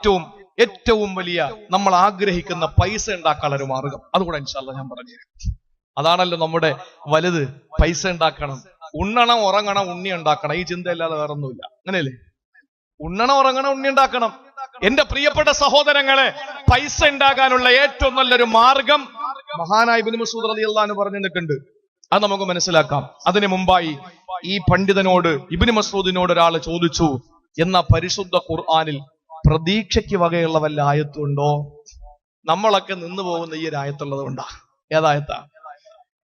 ഏറ്റവും ഏറ്റവും വലിയ നമ്മൾ ആഗ്രഹിക്കുന്ന പൈസ ഉണ്ടാക്കാനുള്ള ഒരു മാർഗം. അതുകൂടെ ഇൻഷാല്ല ഞാൻ പറഞ്ഞു അതാണല്ലോ നമ്മുടെ വലുത്. പൈസ ഉണ്ടാക്കണം. ഉണ്ണണം ഉറങ്ങണം ഉണ്ണി ഉണ്ടാക്കണം. ഈ ചിന്തയല്ലാതെ വേറെ ഒന്നുമില്ല അങ്ങനെയല്ലേ? ഉണ്ണണം ഉറങ്ങണം ഉണ്ണി ഉണ്ടാക്കണം. എന്റെ പ്രിയപ്പെട്ട സഹോദരങ്ങളെ പൈസ ഉണ്ടാകാനുള്ള ഏറ്റവും നല്ലൊരു മാർഗം മഹാനായ ഇബ്നു മസൂദ് അലി അള്ളഹാന് പറഞ്ഞു നിൽക്കുന്നുണ്ട് അത് നമുക്ക് മനസ്സിലാക്കാം. അതിനു മുമ്പായി ഈ പണ്ഡിതനോട് ഇബിന് മസൂദിനോട് ഒരാൾ ചോദിച്ചു എന്ന പരിശുദ്ധ ഖുർആനിൽ പ്രതീക്ഷയ്ക്ക് വകയുള്ള വല്ല ആയത്തും ഉണ്ടോ നമ്മളൊക്കെ നിന്നു പോകുന്ന ഈ ഒരു ആയത്തുള്ളത് കൊണ്ടാ. ഏതായത്താ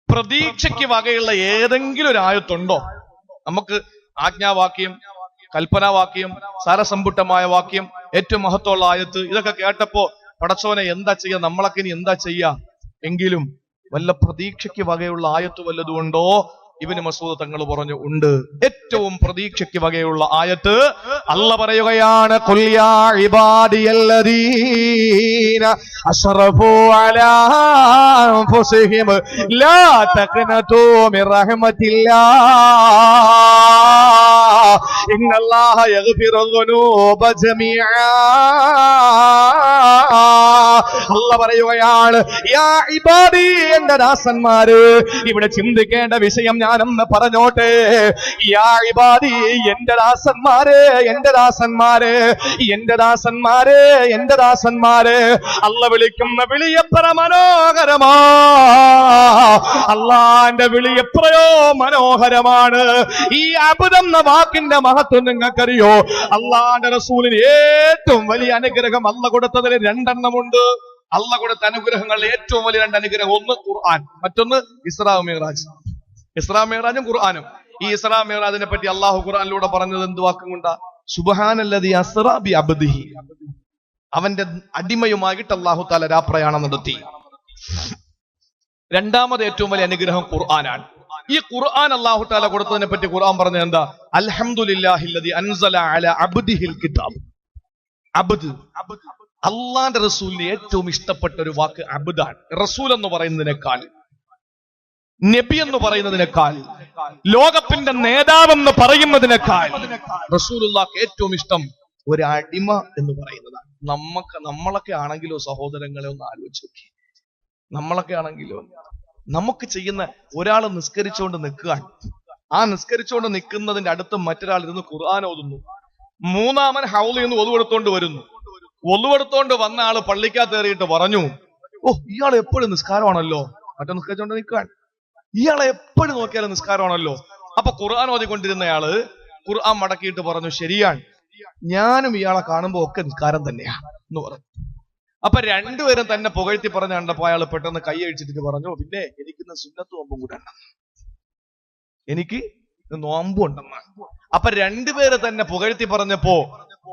പ്രതീക്ഷയ്ക്ക് വകയുള്ള ഏതെങ്കിലും ഒരു ആയത്തുണ്ടോ? നമുക്ക് ആജ്ഞാവാക്യം കൽപ്പനാവാക്യം സാരസമ്പുട്ടമായ വാക്യം ഏറ്റവും മഹത്വമുള്ള ആയത്ത് ഇതൊക്കെ കേട്ടപ്പോ പടച്ചോനെ എന്താ ചെയ്യാ? നമ്മളൊക്കെ ഇനി എന്താ ചെയ്യാ? എങ്കിലും വല്ല പ്രതീക്ഷയ്ക്ക് വകയുള്ള ആയത്ത് വല്ലതുകൊണ്ടോ ഇവന് മസൂദ് തങ്ങൾ പറഞ്ഞു ഉണ്ട്. ഏറ്റവും പ്രതീക്ഷയ്ക്ക് വകയുള്ള ആയത്ത് അല്ല പറയുകയാണ് "ഖുൽ യാ الله يغفر الذنوب جميعا അല്ല പറയുകയാണ് യാ ഇബാദി എന്റെ ദാസന്മാര് ഇവിടെ ചിന്തിക്കേണ്ട വിഷയം ഞാനൊന്ന് പറഞ്ഞോട്ടെ. യാ ഇബാദി എന്റെ ദാസന്മാര് എന്റെ ദാസന്മാര് എന്റെ ദാസന്മാര് എന്റെ ദാസന്മാര്. അല്ല വിളിക്കുന്ന വിളിയപ്പറ മനോഹരമാ. അള്ളാന്റെ വിളിയപ്പറയോ മനോഹരമാണ്. ഈ അബുദം എന്ന വാക്കിന്റെ മഹത്വം നിങ്ങൾക്കറിയോ? അള്ളാന്റെ റസൂലിന് ഏറ്റവും വലിയ അനുഗ്രഹം അല്ല കൊടുത്തതിൽ രണ്ടെണ്ണമുണ്ട് അല്ല കൊടുത്ത അനുഗ്രഹങ്ങളിൽ ഏറ്റവും വലിയ രണ്ട് അനുഗ്രഹം ഒന്ന് ഖുർആൻ മറ്റൊന്ന് ഇസ്ലാം മിറാജ്. ഇസ്ലാം മിറാജും ഖുർആാനും. ഈ ഇസ്ലാം മിറാജിനെ പറ്റി അള്ളാഹു ഖുർആാനിലൂടെ പറഞ്ഞത് എന്ത് വാക്കും കൊണ്ടാ? സുബഹാനല്ലതി അസ്റാ ബി അബ്ദിഹി. അവന്റെ അടിമയുമായിട്ട് അള്ളാഹു താല രാപ്രയാണം നടത്തി. രണ്ടാമത് ഏറ്റവും വലിയ അനുഗ്രഹം ഖുർആനാണ്. ഈ ഖുർആൻ അള്ളാഹു താല കൊടുത്തതിനെ പറ്റി ഖുർആൻ പറഞ്ഞത് എന്താ? അൽഹംദുലില്ലാഹില്ലദി അൻസല അല അബ്ദിഹിൽ കിതാബ്. അബ്ദ്. അള്ളാന്റെ റസൂലിന് ഏറ്റവും ഇഷ്ടപ്പെട്ട ഒരു വാക്ക് അബ്ദാണ്. റസൂൽ എന്ന് പറയുന്നതിനേക്കാൾ നബി എന്ന് പറയുന്നതിനേക്കാൾ ലോകത്തിന്റെ നേതാവെന്ന് പറയുന്നതിനേക്കാൾ റസൂലുള്ളാക്ക് ഏറ്റവും ഇഷ്ടം ഒരു അടിമ എന്ന് പറയുന്നതാണ്. നമ്മക്ക് നമ്മളൊക്കെ ആണെങ്കിലോ സഹോദരങ്ങളെ ഒന്ന് ആലോചിച്ച് നോക്കി. നമ്മളൊക്കെ ആണെങ്കിലോ നമുക്ക് ചെയ്യുന്ന ഒരാൾ നിസ്കരിച്ചുകൊണ്ട് നിൽക്കുകയാണ്. ആ നിസ്കരിച്ചുകൊണ്ട് നിൽക്കുന്നതിന്റെ അടുത്ത് മറ്റൊരാൾ ഇരുന്ന് ഖുർആൻ ഓതുന്നു. മൂന്നാമൻ ഹൗലി എന്ന് ഒതുവെടുത്തോണ്ട് വരുന്നു. ഒതുവെടുത്തോണ്ട് വന്ന ആൾ പള്ളിക്കകത്ത് കയറിയിട്ട് പറഞ്ഞു ഓ ഇയാൾ എപ്പോഴും നിസ്കാരമാണല്ലോ? മറ്റേ നിസ്കരിച്ചോണ്ട് നിൽക്കാൻ ഇയാളെ എപ്പോഴും നോക്കിയാലും നിസ്കാരമാണല്ലോ. അപ്പൊ ഖുർആൻ ഓതിക്കൊണ്ടിരുന്നയാൾ ഖുർആൻ മടക്കിയിട്ട് പറഞ്ഞു ശരിയാണ്. ഞാനും ഇയാളെ കാണുമ്പോ ഒക്കെ നിസ്കാരം തന്നെയാ എന്ന് പറഞ്ഞു. അപ്പൊ രണ്ടുപേരും തന്നെ പുകഴ്ത്തി പറഞ്ഞ കണ്ടപ്പോ അയാൾ പെട്ടെന്ന് കൈ അഴിച്ചിട്ട് പറഞ്ഞു പിന്നെ എനിക്കിന്ന് സുന്നത്ത് നോമ്പും കൂടെ എനിക്ക് നോമ്പും ഉണ്ടെന്ന്. അപ്പൊ രണ്ടുപേര് തന്നെ പുകഴ്ത്തി പറഞ്ഞപ്പോ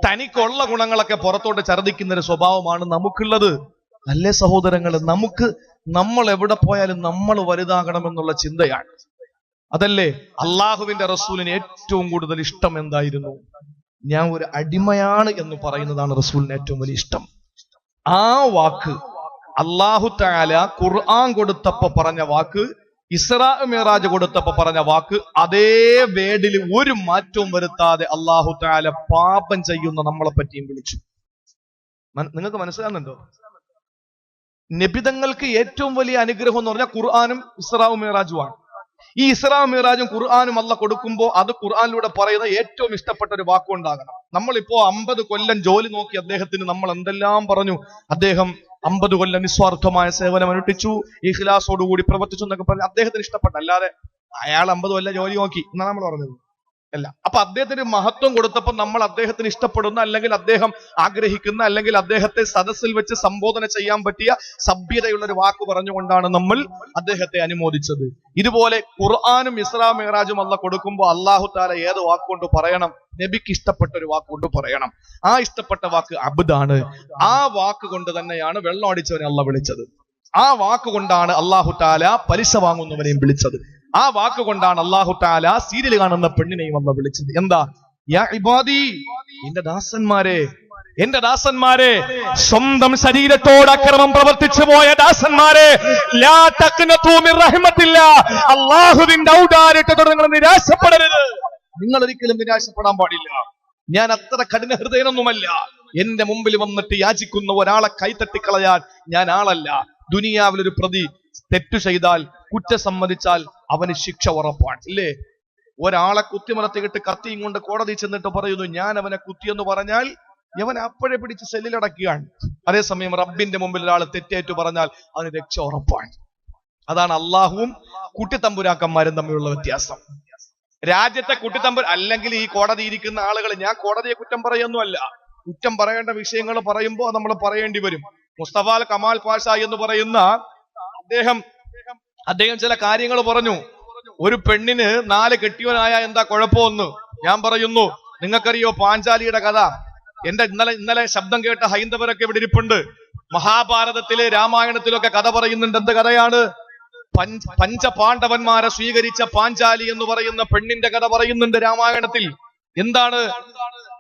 തനിക്കുള്ള ഗുണങ്ങളൊക്കെ പുറത്തോട്ട് ഛർദിക്കുന്ന ഒരു സ്വഭാവമാണ് നമുക്കുള്ളത്. അല്ലേ സഹോദരങ്ങൾ നമുക്ക് നമ്മൾ എവിടെ പോയാലും നമ്മൾ വലുതാകണമെന്നുള്ള ചിന്തയാണ്. അതല്ലേ? അള്ളാഹുവിന്റെ റസൂലിന് ഏറ്റവും കൂടുതൽ ഇഷ്ടം എന്തായിരുന്നു? ഞാൻ ഒരു അടിമയാണ് എന്ന് പറയുന്നതാണ് റസൂലിന് ഏറ്റവും വലിയ ഇഷ്ടം. ആ വാക്ക് അള്ളാഹു താല ഖുർആൻ കൊടുത്തപ്പോ പറഞ്ഞ വാക്ക് ഇസ്രാ മിറാജ് കൊടുത്തപ്പോ പറഞ്ഞ വാക്ക് അതേ വേഡിൽ ഒരു മാറ്റവും വരുത്താതെ അള്ളാഹു താല പാപം ചെയ്യുന്ന നമ്മളെ പറ്റിയും വിളിച്ചു. നിങ്ങൾക്ക് മനസ്സിലാകുന്നുണ്ടോ നബിതങ്ങൾക്ക് ഏറ്റവും വലിയ അനുഗ്രഹം എന്ന് പറഞ്ഞാൽ ഖുർആാനും ഇസ്രാവും മിറാജുമാണ്. ഈ ഇസ്ലാം മിറാജും ഖുർആാനും അല്ല കൊടുക്കുമ്പോൾ അത് ഖുർആാനിലൂടെ പറയുന്ന ഏറ്റവും ഇഷ്ടപ്പെട്ട ഒരു വാക്കുണ്ടാകണം. നമ്മളിപ്പോ അമ്പത് കൊല്ലം ജോലി നോക്കി അദ്ദേഹത്തിന് നമ്മൾ എന്തെല്ലാം പറഞ്ഞു? അദ്ദേഹം അമ്പത് കൊല്ലം നിസ്വാർത്ഥമായ സേവനം അനുഷ്ഠിച്ചു ഇഖ്ലാസോടുകൂടി പ്രവർത്തിച്ചു എന്നൊക്കെ പറഞ്ഞു അദ്ദേഹത്തിന് ഇഷ്ടപ്പെട്ട അല്ലാതെ അയാൾ അമ്പത് കൊല്ലം ജോലി നോക്കി എന്നാണ് നമ്മൾ പറഞ്ഞത്. അല്ല. അപ്പൊ അദ്ദേഹത്തിന് മഹത്വം കൊടുത്തപ്പോൾ നമ്മൾ അദ്ദേഹത്തിന് ഇഷ്ടപ്പെടുന്ന അല്ലെങ്കിൽ അദ്ദേഹം ആഗ്രഹിക്കുന്ന അല്ലെങ്കിൽ അദ്ദേഹത്തെ സദസ്സിൽ വെച്ച് സംബോധന ചെയ്യാൻ പറ്റിയ സഭ്യതയുള്ള ഒരു വാക്ക് പറഞ്ഞുകൊണ്ടാണ് നമ്മൾ അദ്ദേഹത്തെ അനുമോദിച്ചത്. ഇതുപോലെ ഖുർആാനും ഇസ്ലാം മെഹ്റാജും അല്ല കൊടുക്കുമ്പോൾ അള്ളാഹു താല ഏത് വാക്കുകൊണ്ട് പറയണം? നബിക്ക് ഇഷ്ടപ്പെട്ട ഒരു വാക്കുകൊണ്ട് പറയണം. ആ ഇഷ്ടപ്പെട്ട വാക്ക് അബ്ദാണ്. ആ വാക്ക് കൊണ്ട് തന്നെയാണ് വെള്ളം അടിച്ചവനെ അല്ല വിളിച്ചത്. ആ വാക്കുകൊണ്ടാണ് അള്ളാഹു താല പലിശ വാങ്ങുന്നവനെയും വിളിച്ചത്. ആ വാക്ക് കൊണ്ടാണ് അള്ളാഹു താല സീരിയൽ കാണുന്ന പെണ്ണിനെയും വന്ന് വിളിച്ചത്. എന്താ? യാ ഇബാദി എന്റെ ദാസന്മാരെ എന്റെ ദാസന്മാരെ സ്വന്തം ശരീരത്തോട് അക്രമം പ്രവർത്തിച്ചു പോയ ദാസന്മാരെ അള്ളാഹുവിന്റെ ഔദാര്യത്തോട് നിങ്ങൾ നിരാശപ്പെടരുത്. നിങ്ങൾ ഒരിക്കലും നിരാശപ്പെടാൻ പാടില്ല. ഞാൻ അത്ര കഠിന ഹൃദയനൊന്നുമല്ല. എന്റെ മുമ്പിൽ വന്നിട്ട് യാചിക്കുന്ന ഒരാളെ കൈത്തട്ടിക്കളയാൻ ഞാൻ ആളല്ല. ദുനിയാവിലൊരു പ്രതി തെറ്റു ചെയ്താൽ കുറ്റം സമ്മതിച്ചാൽ അവന് ശിക്ഷ ഉറപ്പാണ്. ഇല്ലേ? ഒരാളെ കുത്തിമലത്തിയിട്ട് കത്തിയും കൊണ്ട് കോടതി ചെന്നിട്ട് പറയുന്നു ഞാൻ അവനെ കുത്തിയെന്ന് പറഞ്ഞാൽ യവൻ അപ്പോഴേ പിടിച്ച് സെല്ലിലടക്കുകയാണ് അതേസമയം റബ്ബിന്റെ മുമ്പിൽ ഒരാൾ തെറ്റേറ്റു പറഞ്ഞാൽ അവന് രക്ഷ ഉറപ്പാണ്. അതാണ് അള്ളാഹുവും കുട്ടിത്തമ്പുരാക്കന്മാരും തമ്മിലുള്ള വ്യത്യാസം. രാജ്യത്തെ കുട്ടിത്തമ്പു അല്ലെങ്കിൽ ഈ കോടതി ഇരിക്കുന്ന ആളുകൾ ഞാൻ കോടതിയെ കുറ്റം പറയുന്നല്ല കുറ്റം പറയേണ്ട വിഷയങ്ങൾ പറയുമ്പോൾ നമ്മൾ പറയേണ്ടി വരും. മുസ്തഫാൽ കമാൽ പാഷ എന്ന് പറയുന്ന അദ്ദേഹം അദ്ദേഹം ചില കാര്യങ്ങൾ പറഞ്ഞു. ഒരു പെണ്ണിന് നാല് കെട്ടിയവനായ എന്താ കുഴപ്പമൊന്ന് ഞാൻ പറയുന്നു. നിങ്ങൾക്കറിയോ പാഞ്ചാലിയുടെ കഥ? എന്റെ ഇന്നലെ ഇന്നലെ ശബ്ദം കേട്ട ഹൈന്ദവരൊക്കെ ഇവിടെ ഇരിപ്പുണ്ട്. മഹാഭാരതത്തിലെ രാമായണത്തിലൊക്കെ കഥ പറയുന്നുണ്ട്. എന്ത് കഥയാണ്? പഞ്ച പഞ്ചപാണ്ഡവന്മാരെ സ്വീകരിച്ച പാഞ്ചാലി എന്ന് പറയുന്ന പെണ്ണിന്റെ കഥ പറയുന്നുണ്ട് രാമായണത്തിൽ. എന്താണ്?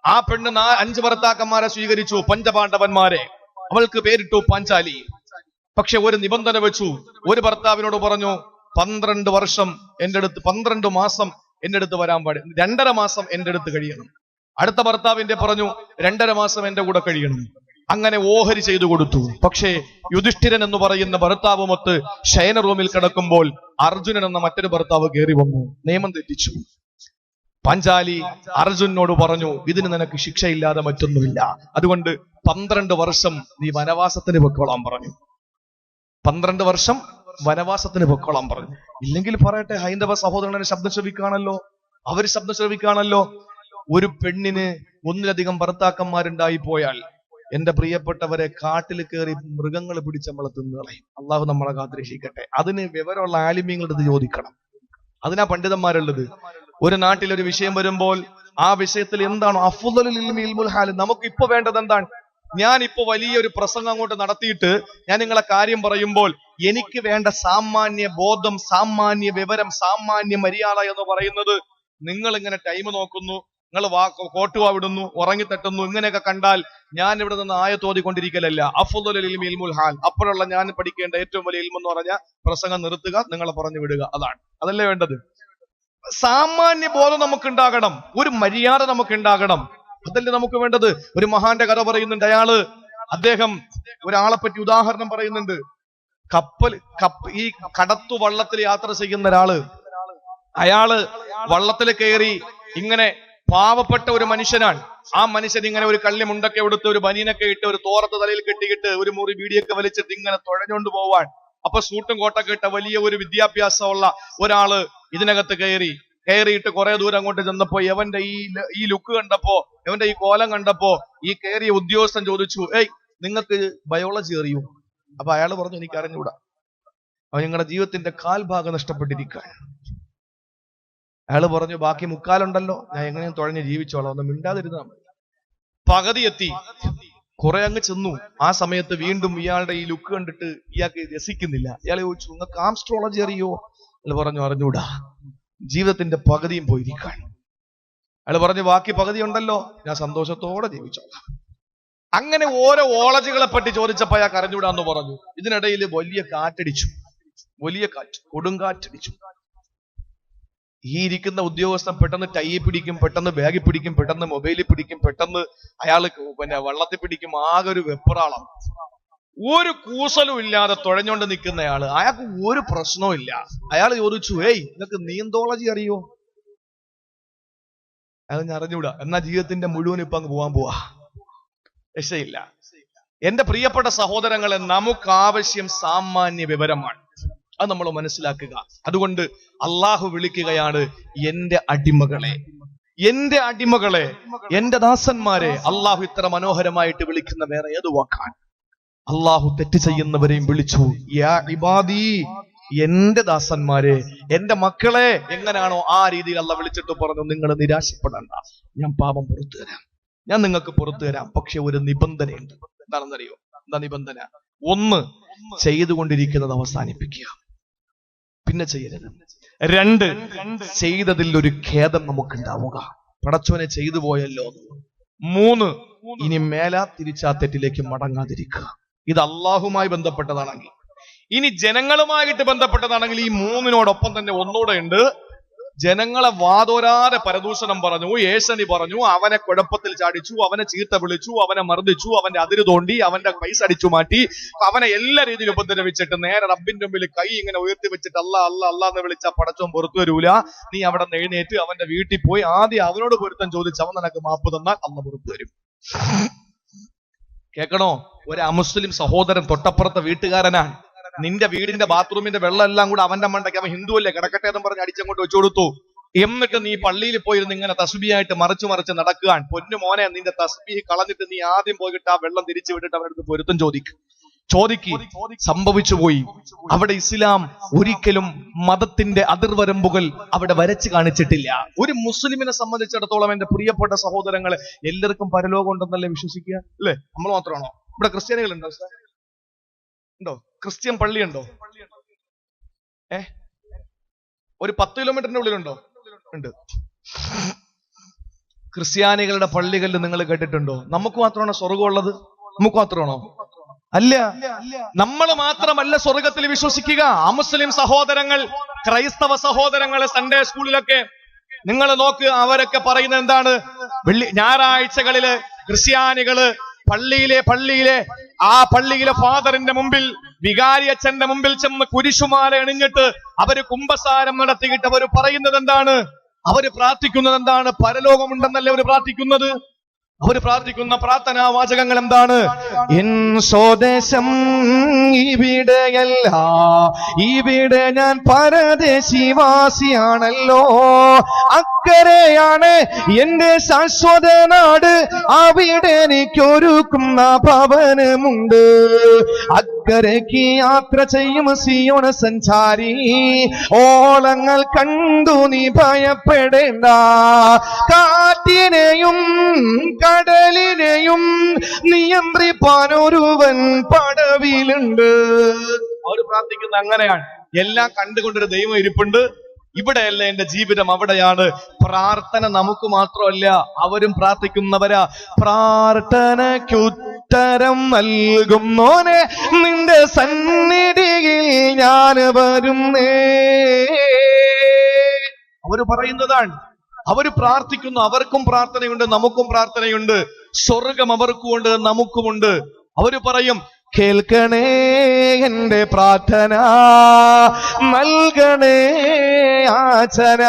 ആ പെണ്ണ് അഞ്ച് ഭർത്താക്കന്മാരെ സ്വീകരിച്ചു പഞ്ചപാണ്ഡവന്മാരെ. അവൾക്ക് പേരിട്ടു പാഞ്ചാലി. പക്ഷെ ഒരു നിബന്ധന വെച്ചു. ഒരു ഭർത്താവിനോട് പറഞ്ഞു പന്ത്രണ്ട് വർഷം എന്റെ അടുത്ത് പന്ത്രണ്ട് മാസം എന്റെ അടുത്ത് വരാൻ പാടില്ല രണ്ടര മാസം എന്റെ അടുത്ത് കഴിയണം. അടുത്ത ഭർത്താവിന്റെ പറഞ്ഞു രണ്ടര മാസം എന്റെ കൂടെ കഴിയണം. അങ്ങനെ ഓഹരി ചെയ്തു കൊടുത്തു. പക്ഷേ യുധിഷ്ഠിരൻ എന്ന് പറയുന്ന ഭർത്താവുമൊത്ത് ശയന റൂമിൽ കിടക്കുമ്പോൾ അർജുനൻ എന്ന മറ്റൊരു ഭർത്താവ് കയറി വന്നു. നിയമം തെറ്റിച്ചു. പഞ്ചാലി അർജുനോട് പറഞ്ഞു ഇതിന് നിനക്ക് ശിക്ഷയില്ലാതെ മറ്റൊന്നുമില്ല. അതുകൊണ്ട് പന്ത്രണ്ട് വർഷം നീ വനവാസത്തിന് പൊക്കോളാൻ പറഞ്ഞു. പന്ത്രണ്ട് വർഷം വനവാസത്തിന് പൊക്കോളാൻ പറഞ്ഞു. ഇല്ലെങ്കിൽ പറയട്ടെ ഹൈന്ദവ സഹോദരനെ ശബ്ദം ശ്രവിക്കാണല്ലോ അവർ ശബ്ദം ശ്രവിക്കാണല്ലോ ഒരു പെണ്ണിന് ഒന്നിലധികം ഭർത്താക്കന്മാരുണ്ടായി പോയാൽ എന്റെ പ്രിയപ്പെട്ടവരെ കാട്ടിൽ കയറി മൃഗങ്ങൾ പിടിച്ച് നമ്മളെ തിന്നുകളയും അള്ളാഹു നമ്മളെ കാത്തിരക്ഷിക്കട്ടെ. അതിന് വിവരമുള്ള ആലിമ്യങ്ങളുടെ ചോദിക്കണം. അതിനാ പണ്ഡിതന്മാരുള്ളത്. ഒരു നാട്ടിൽ ഒരു വിഷയം വരുമ്പോൾ ആ വിഷയത്തിൽ എന്താണ്? അഫുദൽ നമുക്ക് ഇപ്പൊ വേണ്ടത് എന്താണ്? ഞാൻ ഇപ്പൊ വലിയൊരു പ്രസംഗം അങ്ങോട്ട് നടത്തിയിട്ട് ഞാൻ നിങ്ങളെ കാര്യം പറയുമ്പോൾ എനിക്ക് വേണ്ട സാമാന്യ ബോധം സാമാന്യ വിവരം സാമാന്യ മര്യാദ എന്ന് പറയുന്നത് നിങ്ങൾ ഇങ്ങനെ ടൈം നോക്കുന്നു നിങ്ങൾ വാ കോട്ടുവാ വിടുന്നു ഉറങ്ങിത്തട്ടുന്നു ഇങ്ങനെയൊക്കെ കണ്ടാൽ ഞാൻ ഇവിടെ നിന്ന് ആയത്തോതിക്കൊണ്ടിരിക്കലല്ല തോതിക്കൊണ്ടിരിക്കലല്ല ഇൽമുൽ ഹാൽ. അപ്പോഴുള്ള ഞാൻ പഠിക്കേണ്ട ഏറ്റവും വലിയ ഇൽമെന്ന് പറഞ്ഞ പ്രസംഗം നിർത്തുക നിങ്ങളെ പറഞ്ഞു വിടുക. അതാണ്. അതല്ലേ വേണ്ടത്? സാമാന്യ ബോധം നമുക്ക് ഉണ്ടാകണം ഒരു മര്യാദ നമുക്ക് ഉണ്ടാകണം അതല്ലേ നമുക്ക് വേണ്ടത്? ഒരു മഹാന്റെ കഥ പറയുന്നുണ്ട് അയാൾ. അദ്ദേഹം ഒരാളെ പറ്റി ഉദാഹരണം പറയുന്നുണ്ട്. കപ്പൽ കപ്പ് ഈ കടത്തു വള്ളത്തിൽ യാത്ര ചെയ്യുന്ന ഒരാൾ. അയാൾ വള്ളത്തിൽ കയറി ഇങ്ങനെ പാവപ്പെട്ട ഒരു മനുഷ്യനാണ്. ആ മനുഷ്യൻ ഇങ്ങനെ ഒരു കള്ളി മുണ്ടൊക്കെ എടുത്ത് ഒരു ബനീനൊക്കെ ഇട്ട് ഒരു തോറത്ത് തലയിൽ കെട്ടിയിട്ട് ഒരു മുറി ബീഡിയൊക്കെ വലിച്ചിട്ട് ഇങ്ങനെ തുഴഞ്ഞുകൊണ്ട് പോവാൻ അപ്പൊ സൂട്ടും കോട്ടൊക്കെ ഇട്ട വലിയ ഒരു വിദ്യാഭ്യാസമുള്ള ഒരാൾ ഇതിനകത്ത് കയറി. കയറിയിട്ട് കുറെ ദൂരം അങ്ങോട്ട് ചെന്നപ്പോ എവന്റെ ഈ ഈ ലുക്ക് കണ്ടപ്പോ എവന്റെ ഈ കോലം കണ്ടപ്പോ ഈ കയറിയ ഉദ്യോഗസ്ഥൻ ചോദിച്ചു ഏയ് നിങ്ങൾക്ക് ബയോളജി അറിയൂ? അപ്പൊ അയാൾ പറഞ്ഞു എനിക്ക് അറിഞ്ഞൂടാ. അപ്പൊ നിങ്ങളുടെ ജീവിതത്തിന്റെ കാൽഭാഗം നഷ്ടപ്പെട്ടിരിക്കുകയാണ്. അയാൾ പറഞ്ഞു ബാക്കി മുക്കാലുണ്ടല്ലോ. ഞാൻ എങ്ങനെയും തുഴഞ്ഞ് ജീവിച്ചോളാം. ഒന്ന് മിണ്ടാതിരുന്നാ മതി. പകുതി എത്തി. കുറെ അങ്ങ് ചെന്നു. ആ സമയത്ത് വീണ്ടും ഇയാളുടെ ഈ ലുക്ക് കണ്ടിട്ട് ഇയാൾക്ക് രസിക്കുന്നില്ല. ഇയാൾ ചോദിച്ചു നിങ്ങൾക്ക് ആംസ്ട്രോളജി അറിയോ? അയാൾ പറഞ്ഞു അറിഞ്ഞൂടാ. ജീവിതത്തിന്റെ പകുതിയും പോയിരിക്കാൻ അയാൾ പറഞ്ഞു ബാക്കി പകുതി ഉണ്ടല്ലോ. ഞാൻ സന്തോഷത്തോടെ ജീവിച്ചോളാം. അങ്ങനെ ഓരോ ഓളജികളെ പറ്റി ചോദിച്ചപ്പോ അയാൾ കരഞ്ഞുവിടാന്ന് പറഞ്ഞു. ഇതിനിടയിൽ വലിയ കാറ്റടിച്ചു. വലിയ കാറ്റ് കൊടുങ്കാറ്റടിച്ചു ഈ ഇരിക്കുന്ന ഉദ്യോഗസ്ഥൻ പെട്ടെന്ന് ടൈ പിടിക്കും പെട്ടെന്ന് ബാഗിൽ പിടിക്കും പെട്ടെന്ന് മൊബൈലിൽ പിടിക്കും പെട്ടെന്ന് അയാൾ പിന്നെ വള്ളത്തിൽ പിടിക്കും ആകെ ഒരു വെപ്രാളം. ഒരു കൂസലും ഇല്ലാതെ തുഴഞ്ഞോണ്ട് നിൽക്കുന്നയാൾ. അയാൾക്ക് ഒരു പ്രശ്നവും ഇല്ല. അയാൾ ചോദിച്ചു ഏയ് നിനക്ക് നീന്തോളജി അറിയോ? അയാൾ അറിഞ്ഞൂടാ. എന്നാ ജീവിതത്തിന്റെ മുഴുവൻ ഇപ്പൊ അങ്ങ് പോവാൻ പോവാ. രക്ഷയില്ല. എന്റെ പ്രിയപ്പെട്ട സഹോദരങ്ങളെ നമുക്ക് ആവശ്യം സാമാന്യ വിവരമാണ്. അത് നമ്മൾ മനസ്സിലാക്കുക. അതുകൊണ്ട് അള്ളാഹു വിളിക്കുകയാണ് എന്റെ അടിമകളെ. എന്റെ അടിമകളെ എന്റെ ദാസന്മാരെ അള്ളാഹു ഇത്ര മനോഹരമായിട്ട് വിളിക്കുന്ന വേറെ ഏത് വാക്കാൻ അള്ളാഹു തെറ്റ് ചെയ്യുന്നവരെയും വിളിച്ചു. യാ ഇബാദി എന്റെ ദാസന്മാരെ എന്റെ മക്കളെ എങ്ങനെയാണോ ആ രീതിയിൽ അല്ല വിളിച്ചിട്ട് പറഞ്ഞു നിങ്ങൾ നിരാശപ്പെടണ്ട. ഞാൻ പാപം പുറത്തു തരാം. ഞാൻ നിങ്ങൾക്ക് പുറത്തു തരാം. പക്ഷെ ഒരു നിബന്ധനയുണ്ട്. എന്താണെന്നറിയോ? എന്താ നിബന്ധന? ഒന്ന് ചെയ്തുകൊണ്ടിരിക്കുന്നത് അവസാനിപ്പിക്കുക. പിന്നെ ചെയ്യരുത്. രണ്ട് ചെയ്തതിൽ ഒരു ഖേദം നമുക്കുണ്ടാവുക. പടച്ചോനെ ചെയ്തു പോയല്ലോ മൂന്ന് ഇനി മേലാ തിരിച്ചാ തെറ്റിലേക്ക് മടങ്ങാതിരിക്കുക. ഇത് അള്ളാഹുമായി ബന്ധപ്പെട്ടതാണെങ്കിൽ. ഇനി ജനങ്ങളുമായിട്ട് ബന്ധപ്പെട്ടതാണെങ്കിൽ ഈ മൂന്നിനോടൊപ്പം തന്നെ ഒന്നുകൂടെ ഉണ്ട്. ജനങ്ങളെ വാതോരാതെ പരദൂഷണം പറഞ്ഞു ഏശനി പറഞ്ഞു അവനെ കുഴപ്പത്തിൽ ചാടിച്ചു അവനെ ചീത്ത വിളിച്ചു അവനെ മർദ്ദിച്ചു അവന്റെ അതിര് തോണ്ടി അവന്റെ പൈസ അടിച്ചു മാറ്റി അവനെ എല്ലാ രീതിയിലും ഉപദ്രവിച്ചിട്ട് നേരെ റബ്ബിന്റെ മുമ്പിൽ കൈ ഇങ്ങനെ ഉയർത്തി വെച്ചിട്ട് അല്ല അല്ല അല്ല എന്ന് വിളിച്ച പടച്ചോൻ പുറത്തു വരൂല. നീ അവിടെ എഴുന്നേറ്റ് അവന്റെ വീട്ടിൽ പോയി ആദ്യം അവനോട് പൊരുത്തം ചോദിച്ച് അവൻ നിനക്ക് മാപ്പ് തന്നാൽ അന്ന് പുറത്തു വരും. കേക്കണോ? ഒരു അമുസ്ലിം സഹോദരൻ തൊട്ടപ്പുറത്തെ വീട്ടുകാരനാണ് നിന്റെ വീടിന്റെ ബാത്റൂമിന്റെ വെള്ളം എല്ലാം കൂടെ അവന്റെ മണ്ടയ്ക്ക്. അവൻ ഹിന്ദു അല്ലേ? കിടക്കട്ടെ എന്ന് പറഞ്ഞ് അടിച്ചങ്ങോട്ട് വെച്ചു കൊടുത്തു. എന്നിട്ട് നീ പള്ളിയിൽ പോയിരുന്ന് ഇങ്ങനെ തസ്ബിയായിട്ട് മറിച്ചു മറിച്ച് നടക്കുകയാണ് പൊന്നു മോനെ നിന്റെ തസ്ബി കളഞ്ഞിട്ട് നീ ആദ്യം പോയിട്ട് ആ വെള്ളം തിരിച്ചു വിട്ടിട്ട് അവനടുത്ത് പൊരുത്തം ചോദിക്കും. ചോദിക്ക് സംഭവിച്ചുപോയി. അവിടെ ഇസ്ലാം ഒരിക്കലും മതത്തിന്റെ അതിർവരമ്പുകൾ അവിടെ വരച്ചു കാണിച്ചിട്ടില്ല. ഒരു മുസ്ലിമിനെ സംബന്ധിച്ചിടത്തോളം എന്റെ പ്രിയപ്പെട്ട സഹോദരങ്ങളെ എല്ലാവർക്കും പരലോകം ഉണ്ടെന്നല്ലേ വിശ്വസിക്കുക? അല്ലേ? നമ്മൾ മാത്രമാണോ? ഇവിടെ ക്രിസ്ത്യാനികൾ ഉണ്ടോ ഉണ്ടോ? ക്രിസ്ത്യൻ പള്ളി ഉണ്ടോ ഏ? ഒരു പത്ത് കിലോമീറ്ററിന്റെ ഉള്ളിലുണ്ടോ? ഉണ്ട്. ക്രിസ്ത്യാനികളുടെ പള്ളികളിൽ നിങ്ങൾ കേട്ടിട്ടുണ്ടോ? നമുക്ക് മാത്രമാണോ സ്വർഗമുള്ളത് നമുക്ക് മാത്രമാണോ? അല്ല നമ്മൾ മാത്രമല്ല സ്വർഗത്തിൽ വിശ്വസിക്കുക. അമുസ്ലിം സഹോദരങ്ങൾ ക്രൈസ്തവ സഹോദരങ്ങൾ സൺഡേ സ്കൂളിലൊക്കെ നിങ്ങൾ നോക്ക് അവരൊക്കെ പറയുന്നത് എന്താണ്? വെള്ളി ഞായറാഴ്ചകളിൽ ക്രിസ്ത്യാനികൾ പള്ളിയിലെ പള്ളിയിലെ ആ പള്ളിയിലെ ഫാദറിന്റെ മുമ്പിൽ വികാരി അച്ഛന്റെ മുമ്പിൽ ചെന്ന് കുരിശുമാല എണിഞ്ഞിട്ട് അവർ കുംഭസാരം നടത്തിയിട്ട് അവർ പറയുന്നത് എന്താണ്? അവർ പ്രാർത്ഥിക്കുന്നത് എന്താണ്? പരലോകമുണ്ടെന്നല്ലേ അവർ പ്രാർത്ഥിക്കുന്നത്? അവർ പ്രാർത്ഥിക്കുന്ന പ്രാർത്ഥനാ വാചകങ്ങൾ എന്താണ്? ഇൻ സ്വദേശം ഇവിടെയല്ല. ഇവിടെ ഞാൻ പരദേശിവാസിയാണല്ലോ. അക്കരെയാണ് എന്റെ ശാശ്വത നാട്. അവിടെ എനിക്കൊരുക്കുന്ന ഭവനമുണ്ട്. അക്കരയ്ക്ക് യാത്ര ചെയ്യും സിയോണ സഞ്ചാരി. ഓളങ്ങൾ കണ്ടു നീ ഭയപ്പെടേണ്ട. കാറ്റിനെയും കടലിനെയും നിയന്ത്രിപ്പാൻ ഒരുവൻ പടവിലുണ്ട്. അവർ പ്രാർത്ഥിക്കുന്നത് അങ്ങനെയാണ്. എല്ലാം കണ്ടുകൊണ്ടൊരു ദൈവം ഇരിപ്പുണ്ട്. ഇവിടെയല്ല എന്റെ ജീവിതം അവിടെയാണ് പ്രാർത്ഥന. നമുക്ക് മാത്രമല്ല അവരും പ്രാർത്ഥിക്കുന്നവരാ. പ്രാർത്ഥനയ്ക്കുത്തരം നൽകുന്നോനെ നിന്റെ സന്നിധിയിൽ ഞാൻ വരുന്നേ. അവർ പറയുന്നതാണ്. അവർ പ്രാർത്ഥിക്കുന്നു അവർക്കും പ്രാർത്ഥനയുണ്ട് നമുക്കും പ്രാർത്ഥനയുണ്ട്. സ്വർഗം അവർക്കുമുണ്ട് നമുക്കുമുണ്ട്. അവർ പറയും കേൾക്കണേ എന്റെ പ്രാർത്ഥന നൽകണേ യാചന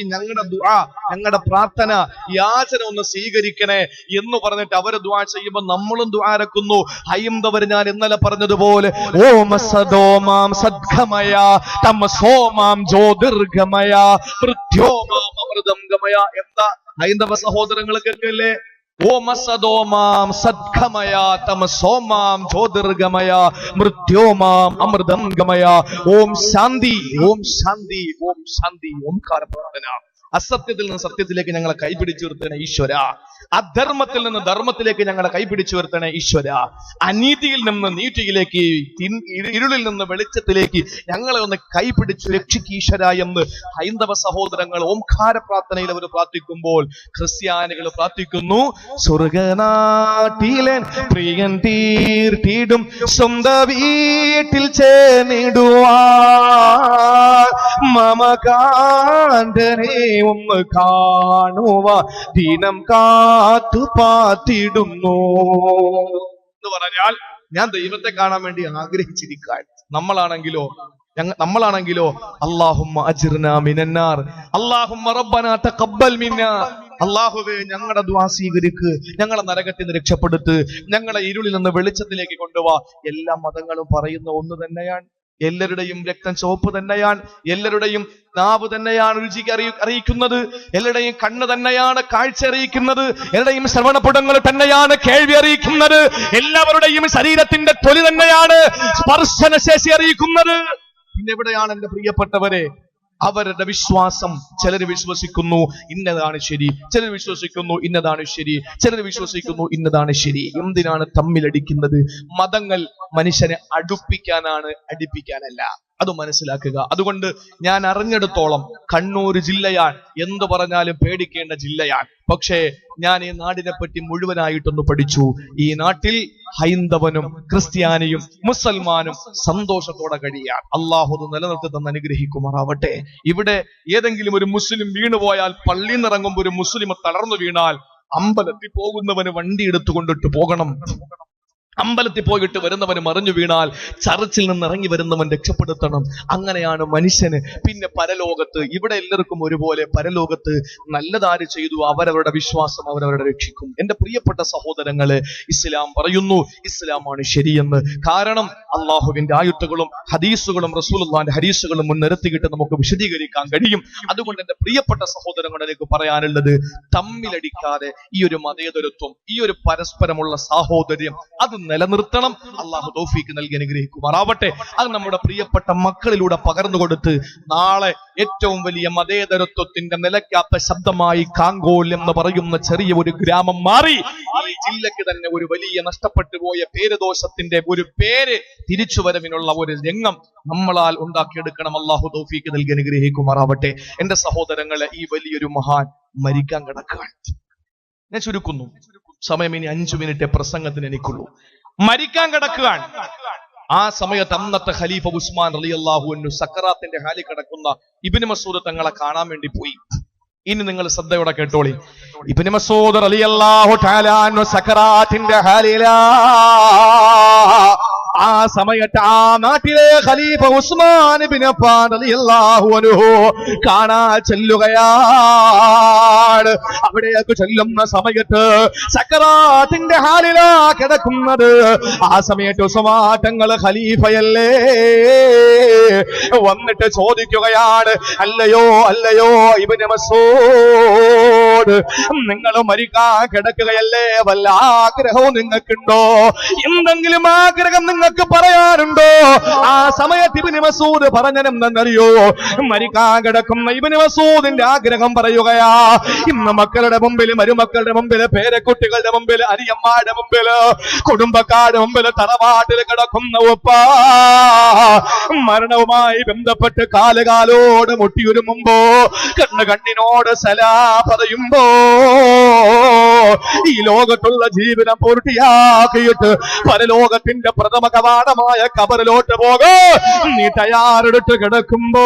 പറയും ഞങ്ങളുടെ ദുആ ഞങ്ങളുടെ പ്രാർത്ഥന യാചന ഒന്ന് സ്വീകരിക്കണേ എന്ന് പറഞ്ഞിട്ട് അവർ ദുആ ചെയ്യുമ്പോൾ നമ്മളും ദുആരക്കുന്നു ഹൈന്ദവർ ഞാൻ ഇന്നലെ പറഞ്ഞതുപോലെ ഓമ സദോമാം സദ്ഗമയ തമസോമാം ജ്യോതിർഗമയ മൃത്യോമാം അമൃതം ഗമയ എന്താ ഹൈന്ദവ സഹോദരങ്ങൾ കേൾക്കല്ലേ? ഓമസദോമാം സദ്ഗമയ തമസോമാം ജ്യോതിർഗമയ മൃത്യോമാം അമൃതം ഗമയ. ഓം ശാന്തി ഓം ശാന്തി ഓം ശാന്തി ഓംകാര പ്രാർത്ഥന അസത്യത്തിൽ നിന്ന് സത്യത്തിലേക്ക് ഞങ്ങളെ കൈപിടിച്ചു നിർത്തണേ ഈശ്വര. അധർമ്മത്തിൽ നിന്ന് ധർമ്മത്തിലേക്ക് ഞങ്ങളെ കൈപിടിച്ചു വരുത്തണേ ഈശ്വര. അനീതിയിൽ നിന്ന് നീതിയിലേക്ക് ഇരുളിൽ നിന്ന് വെളിച്ചത്തിലേക്ക് ഞങ്ങളെ ഒന്ന് കൈപിടിച്ച് രക്ഷിക്കുക ഈശ്വര എന്ന് ഹൈന്ദവ സഹോദരങ്ങൾ ഓംകാര പ്രാർത്ഥനയിൽ അവർ പ്രാർത്ഥിക്കുമ്പോൾ ക്രിസ്ത്യാനികൾ പ്രാർത്ഥിക്കുന്നു സ്വർഗനാട്ടിലെ പ്രിയൻ തീർത്തിടും സ്വന്ത വീട്ടിൽ ചേർന്നിടുവാ. ഒന്ന് കാണുവാ ദിനം കാത്തു പാത്തിടുന്നു. എന്ന് പറഞ്ഞാൽ ഞാൻ ദൈവത്തെ കാണാൻ വേണ്ടി ആഗ്രഹിച്ചിരിക്കാൻ. നമ്മളാണെങ്കിലോ നമ്മളാണെങ്കിലോ അള്ളാഹുമ്മ അജിർന മിനന്നാർ. തഖബ്ബൽ മിന്നാ. ഞങ്ങളുടെ ദ്വാ ഞങ്ങളെ നരകത്തിൽ നിന്ന് രക്ഷപ്പെടുത്ത് ഞങ്ങളെ ഇരുളിൽ നിന്ന് വെളിച്ചത്തിലേക്ക് കൊണ്ടുപോവാ എല്ലാ മതങ്ങളും പറയുന്ന ഒന്ന് തന്നെയാണ്. എല്ലാവരുടെയും രക്തം ചുവപ്പ് തന്നെയാണ്. എല്ലാവരുടെയും നാവ് തന്നെയാണ് രുചി അറിയി അറിയിക്കുന്നത്. എല്ലാവരുടെയും കണ്ണ് തന്നെയാണ് കാഴ്ച അറിയിക്കുന്നത്. എല്ലാവരുടെയും ശ്രവണപുടങ്ങൾ തന്നെയാണ് കേൾവി അറിയിക്കുന്നത്. എല്ലാവരുടെയും ശരീരത്തിന്റെ തൊലി തന്നെയാണ് സ്പർശന ശേഷി അറിയിക്കുന്നത്. പിന്നെ എവിടെയാണ് എന്റെ പ്രിയപ്പെട്ടവരെ? അവരുടെ വിശ്വാസം ചിലർ വിശ്വസിക്കുന്നു ഇന്നതാണ് ശരി. ചിലർ വിശ്വസിക്കുന്നു ഇന്നതാണ് ശരി. ചിലർ വിശ്വസിക്കുന്നു ഇന്നതാണ് ശരി. എന്തിനാണ് തമ്മിലടിക്കുന്നത്? മതങ്ങൾ മനുഷ്യനെ അടുപ്പിക്കാനാണ് അടിപ്പിക്കാനല്ല. അത് മനസ്സിലാക്കുക. അതുകൊണ്ട് ഞാൻ അറിഞ്ഞെടുത്തോളം കണ്ണൂർ ജില്ലയാണ് എന്തു പറഞ്ഞാലും പേടിക്കേണ്ട ജില്ലയാണ് പക്ഷേ ഞാൻ ഈ നാടിനെ പറ്റി മുഴുവനായിട്ടൊന്ന് പഠിച്ചു. ഈ നാട്ടിൽ ഹൈന്ദവനും ക്രിസ്ത്യാനിയും മുസൽമാനും സന്തോഷത്തോടെ കഴിയാൻ അള്ളാഹു അത് നിലനിർത്തി തന്ന് അനുഗ്രഹിക്കുമാറാവട്ടെ. ഇവിടെ ഏതെങ്കിലും ഒരു മുസ്ലിം വീണുപോയാൽ പള്ളിയിൽ നിന്നിറങ്ങുമ്പോൾ ഒരു മുസ്ലിം തളർന്നു വീണാൽ അമ്പലത്തിൽ പോകുന്നവന് വണ്ടി എടുത്തുകൊണ്ടിട്ട് പോകണം. അമ്പലത്തിൽ പോയിട്ട് വരുന്നവന് മറിഞ്ഞു വീണാൽ ചർച്ചിൽ നിന്ന് ഇറങ്ങി വരുന്നവൻ രക്ഷപ്പെടുത്തണം. അങ്ങനെയാണ് മനുഷ്യന്. പിന്നെ പരലോകത്ത് ഇവിടെ എല്ലാവർക്കും ഒരുപോലെ പരലോകത്ത് നല്ലതാര് ചെയ്തു അവരവരുടെ വിശ്വാസം അവരവരുടെ രക്ഷിക്കും. എന്റെ പ്രിയപ്പെട്ട സഹോദരങ്ങളെ ഇസ്ലാം പറയുന്നു ഇസ്ലാമാണ് ശരിയെന്ന്. കാരണം അള്ളാഹുവിന്റെ ആയുത്തുകളും ഹദീസുകളും റസൂലുള്ളാന്റെ ഹദീസുകളും മുൻനിർത്തിയിട്ട് നമുക്ക് വിശദീകരിക്കാൻ കഴിയും. അതുകൊണ്ട് എന്റെ പ്രിയപ്പെട്ട സഹോദരങ്ങളിലേക്ക് പറയാനുള്ളത് തമ്മിലടിക്കാതെ ഈ ഒരു മതേതരത്വം ഈ ഒരു പരസ്പരമുള്ള സാഹോദര്യം അത് നിലനിർത്തണം. അള്ളാഹു തൗഫീക്ക് നൽകി അനുഗ്രഹിക്കുമാറാവട്ടെ. അത് നമ്മുടെ പ്രിയപ്പെട്ട മക്കളിലൂടെ പകർന്നു കൊടുത്ത് നാളെ ഏറ്റവും വലിയ മതേതരത്വത്തിന്റെ നിലയ്ക്കാത്ത ശബ്ദമായി കാങ്കോൽ എന്ന് പറയുന്ന ചെറിയ ഒരു ഗ്രാമം മാറി. ഈ ജില്ലയ്ക്ക് തന്നെ ഒരു വലിയ നഷ്ടപ്പെട്ടു പോയ പേരുദോഷത്തിന്റെ ഒരു പേര് തിരിച്ചുവരവിനുള്ള ഒരു രംഗം നമ്മളാൽ ഉണ്ടാക്കിയെടുക്കണം. അള്ളാഹു തൗഫീക്ക് നൽകി അനുഗ്രഹിക്കുമാറാവട്ടെ. എന്റെ സഹോദരങ്ങളെ ഈ വലിയൊരു മഹാൻ മരിക്കാൻ കിടക്കുകയാണ്. ഞാൻ ചുരുക്കുന്നു. സമയം ഇനി അഞ്ചു മിനിറ്റ് പ്രസംഗത്തിന് എനിക്കുള്ളൂ. മരിക്കാൻ കിടക്കുകയാണ്. ആ സമയത്ത് അന്നത്തെ ഖലീഫ ഉസ്മാൻ അലി അള്ളാഹു സക്കറാത്തിന്റെ ഹാലി കിടക്കുന്ന ഇബിന് മസൂദ് തങ്ങളെ കാണാൻ വേണ്ടി പോയി. ഇനി നിങ്ങൾ ശ്രദ്ധയോടെ കേട്ടോളി. ഇബിന് മസൂദ് അലി അള്ളാഹു സക്കറാത്തിന്റെ ഹാലിലാ ആ സമയത്ത് ആ നാട്ടിലെ ഖലീഫ ഉസ്മാൻ ബിൻ അഫ്ഫാൻ റളിയല്ലാഹു അൻഹു കാണാ ചെല്ലുകയാണ്. അവിടേക്ക് ചെല്ലുന്ന സമയത്ത് സക്കറാത്തിന്റെ ഹാലിലാ കിടക്കുന്നത്. ആ സമയത്ത് ഉസ്മാറ്റങ്ങൾ ഖലീഫയല്ലേ? വന്നിട്ട് ചോദിക്കുകയാണ് അല്ലയോ അല്ലയോ ഇബ്നു മസൂദ് നിങ്ങൾ മരിക്കാൻ കിടക്കുകയല്ലേ? വല്ല ആഗ്രഹവും നിങ്ങൾക്കുണ്ടോ? എന്തെങ്കിലും ആഗ്രഹം നിങ്ങൾക്ക് പറയാനുണ്ടോ? ആ സമയത്ത് ഇബിന് മസൂദ് പറഞ്ഞതെന്നറിയോ മരിക്കാൻ കിടക്കുന്ന ഇബിന് മസൂദിന്റെ ആഗ്രഹം പറയുകയാ ഇന്ന് മക്കളുടെ മുമ്പിൽ മരുമക്കളുടെ മുമ്പിൽ പേരക്കുട്ടികളുടെ മുമ്പിൽ അരിയമ്മാരുടെ മുമ്പിൽ കുടുംബക്കാരുടെ മുമ്പിൽ തറവാട്ടിൽ കിടക്കുന്ന ഉപ്പ മരണവുമായി ബന്ധപ്പെട്ട് കാലുകാലോട് മുട്ടിയുരുമുമ്പോ കണ്ണ് കണ്ണിനോട് സലാ പറയുമ്പോ ഈ ലോകത്തുള്ള ജീവിതം പൂർത്തിയാക്കിയിട്ട് പരലോകത്തിന്റെ പ്രഥമ കവാടമായ കബറിലോട്ട് പോകോ. നീ തയ്യാറെടുത്ത് കിടക്കുമ്പോ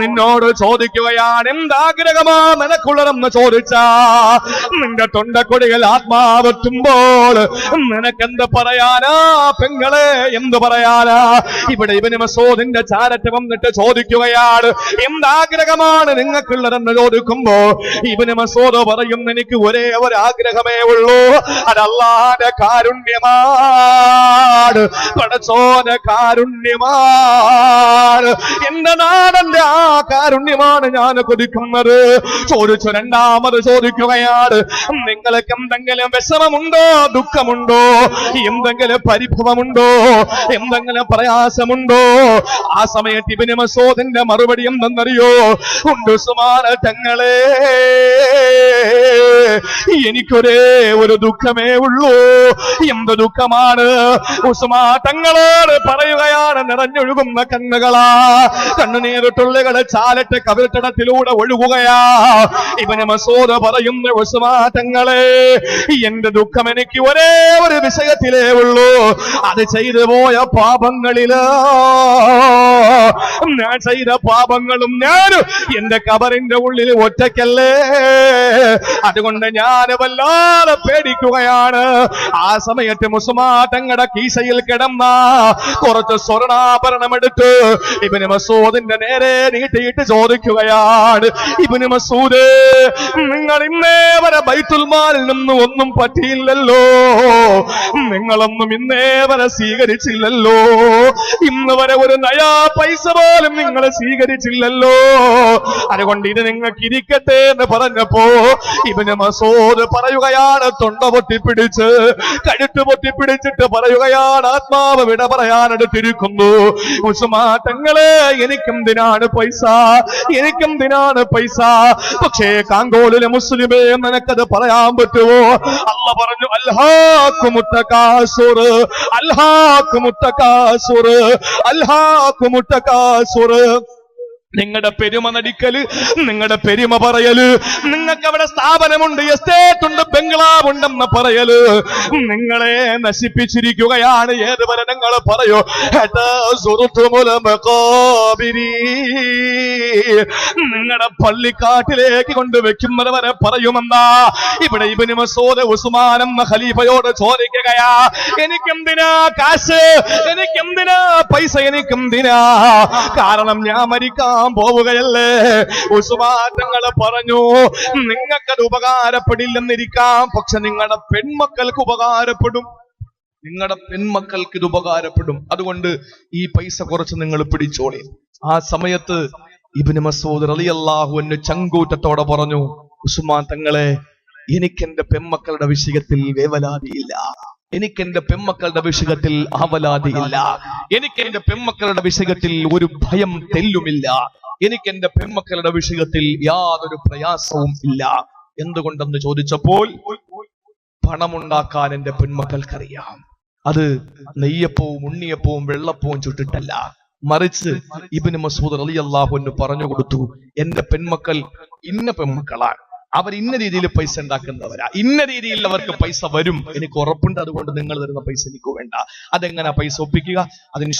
നിന്നോട് ചോദിക്കുകയാണ് എന്താഗ്രഹമാ? നിനക്കുള്ളതെന്ന് ചോദിച്ചാ നിന്റെ തൊണ്ടക്കൊടികൾ ആത്മാവെത്തുമ്പോൾ നിനക്കെന്ത് പറയാനാ? പെങ്ങളെ എന്ത് പറയാനാ? ഇവിടെ ഇവന് മസോദിന്റെ ചാരറ്റ് വന്നിട്ട് ചോദിക്കുകയാണ് എന്താഗ്രഹമാണ് നിങ്ങൾക്കുള്ളതെന്ന് ചോദിക്കുമ്പോ ഇവന് മസൂദ് പറയും എനിക്ക് ഒരേ ഒരാഗ്രഹമേ ഉള്ളൂ. അതല്ലാതെ കാരുണ്യമാണ് Allah പടച്ചോന കാരുണ്യമാണ് എന്റെ നാടന്റെ ആ കാരുണ്യമാണ് ഞാൻ കൊതിക്കുന്നത്. ചോദിച്ചു രണ്ടാമത് ചോദിക്കുകയാണ് നിങ്ങൾക്ക് എന്തെങ്കിലും വിഷമമുണ്ടോ? ദുഃഖമുണ്ടോ? എന്തെങ്കിലും പരിഭവമുണ്ടോ? എന്തെങ്കിലും പ്രയാസമുണ്ടോ? ആ സമയത്ത് ഇവന് മസോദിന്റെ മറുപടി എന്തെന്നറിയോ? ഉണ്ട് സുമാന തങ്ങളെ എനിക്കൊരേ ഒരു ദുഃഖമേ ഉള്ളൂ. എന്ത് ദുഃഖമാണ്? ഉസ്മാ തങ്ങളോട് പറയുകയാണ് നിറഞ്ഞൊഴുകുന്ന കണ്ണുകളാ. കണ്ണുനീരുട്ടുള്ളികളെ ചാലറ്റ് കവിൾത്തടത്തിലൂടെ ഒഴുകുകയാ. ഇവന് മസോദ പറയുന്ന ഉസ്മാ എന്റെ ദുഃഖം എനിക്ക് ഒരേ ഒരു വിഷയത്തിലേ ഉള്ളൂ. അത് ചെയ്തു പോയ പാപങ്ങളിൽ ഞാൻ ചെയ്ത പാപങ്ങളും ഞാൻ എന്റെ കബറിന്റെ ഉള്ളിൽ ഒറ്റയ്ക്കല്ലേ. അതുകൊണ്ട് ഞാൻ വല്ലാതെ പേടിക്കുകയാണ്. ആ സമയത്ത് മുസുമാറ്റങ്ങളുടെ കീശയിൽ കിടന്ന കുറച്ച് സ്വർണാഭരണം എടുത്ത് ഇവന് മസൂദിന്റെ നേരെ നീട്ടിയിട്ട് ചോദിക്കുകയാണ് ഇവന് മസൂദ് നിങ്ങൾ ഇന്നേ വരെ ബൈത്തുൽമാലിൽ നിന്നും ഒന്നും പറ്റിയില്ലല്ലോ. നിങ്ങളൊന്നും ഇന്നേ വരെ സ്വീകരിച്ചില്ലല്ലോ. ഇന്ന് വരെ ഒരു നയാ പൈസ പോലും നിങ്ങൾ സ്വീകരിച്ചില്ലല്ലോ. അതുകൊണ്ട് ഇത് നിങ്ങൾക്ക് ഇരിക്കട്ടെ എന്ന് പറഞ്ഞപ്പോ ഇവന് മസൂദ് പറയുകയാണ് തൊണ്ട പൊട്ടിപ്പിടിച്ച് കഴുത്ത് പൊട്ടിപ്പിടിച്ചിട്ട് പറയുകയാണ് ആത്മാവ് വിട പറയാനെടുത്തിരിക്കുന്നു. ഉസുമാറ്റങ്ങളെ എനിക്കും എനിക്കെന്തിനാണ് പൈസ? എനിക്കും എനിക്കെന്തിനാണ് പൈസ? പക്ഷേ കാങ്കോളിലെ മുസ്ലിമേ നിനക്കത് പറയാൻ പറ്റുമോ? അല്ല പറഞ്ഞു അൽഹാക്കുമുത്തകാസുർ അൽഹാക്കുമുത്തകാസുർ sorayım. നിങ്ങളുടെ പെരുമ നടിക്കൽ നിങ്ങളുടെ പെരുമ പറയൽ നിങ്ങൾക്ക് അവിടെ സ്ഥാപനമുണ്ട് എസ്റ്റേറ്റ് ഉണ്ട് ബംഗ്ലാവ് ഉണ്ടെന്ന് പറയൽ. നിങ്ങളെ നശിപ്പിച്ചിരിക്കുകയാണ് ഏത് വരെ നിങ്ങൾ പറയോ. നിങ്ങളുടെ പള്ളിക്കാട്ടിലേക്ക് കൊണ്ടുവെക്കുന്നത് വരെ പറയുമെന്നാ ഇവിടെ ഇബിന് മസൂദ് ഉസ്മാൻ എന്ന ഖലീഫയോട് ചോദിക്കുകയാ എനിക്കെന്തിനാ കാശ്? എനിക്കെന്തിനാ പൈസ? എനിക്കെന്തിനാ? കാരണം ഞാൻ മരിക്കാൻ പോവുകയല്ലേ? ഉസ്മാറ്റങ്ങൾ പറഞ്ഞു നിങ്ങൾക്കത് ഉപകാരപ്പെടില്ലെന്നിരിക്കാം. പക്ഷെ നിങ്ങളുടെ പെൺമക്കൾക്ക് ഉപകാരപ്പെടും. നിങ്ങളുടെ പെൺമക്കൾക്ക് ഇത് ഉപകാരപ്പെടും. അതുകൊണ്ട് ഈ പൈസ കുറച്ച് നിങ്ങൾ പിടിച്ചോളി. ആ സമയത്ത് ഇബിന് മസൂദ് റളിയല്ലാഹു അൻഹു ചങ്കൂറ്റത്തോടെ പറഞ്ഞു ഉസ്മാൻ തങ്ങളെ എനിക്ക് എന്റെ പെൺമക്കളുടെ വിഷയത്തിൽ വേവലാതിയില്ല. എനിക്ക് എന്റെ പെമ്മക്കളുടെ വിഷയത്തിൽ ആവലാതിയില്ല എനിക്ക് എന്റെ പെമ്മക്കളുടെ വിഷയത്തിൽ ഒരു ഭയം തെല്ലുമില്ല. എനിക്ക് എന്റെ പെമ്മക്കളുടെ വിഷയത്തിൽ യാതൊരു പ്രയാസവും ഇല്ല. എന്തുകൊണ്ടെന്ന് ചോദിച്ചപ്പോൾ പണമുണ്ടാക്കാൻ എന്റെ പെൺമക്കൾക്കറിയാം. അത് നെയ്യപ്പവും ഉണ്ണിയപ്പവും വെള്ളപ്പവും ചുട്ടിട്ടല്ല. മറിച്ച് ഇബിന് മസൂദ് അലി അള്ളാഹു പറഞ്ഞു കൊടുത്തു എന്റെ പെൺമക്കൾ ഇന്ന പെൺമക്കളാണ്. അവർ ഇന്ന രീതിയിൽ പൈസ ഉണ്ടാക്കുന്നവരാ. ഇന്ന രീതിയിൽ അവർക്ക് പൈസ വരും. എനിക്ക് ഉറപ്പുണ്ട്. അതുകൊണ്ട് നിങ്ങൾ തരുന്ന പൈസ എനിക്ക് വേണ്ട. അതെങ്ങനെ പൈസ ഒപ്പിക്കുക? അതിന്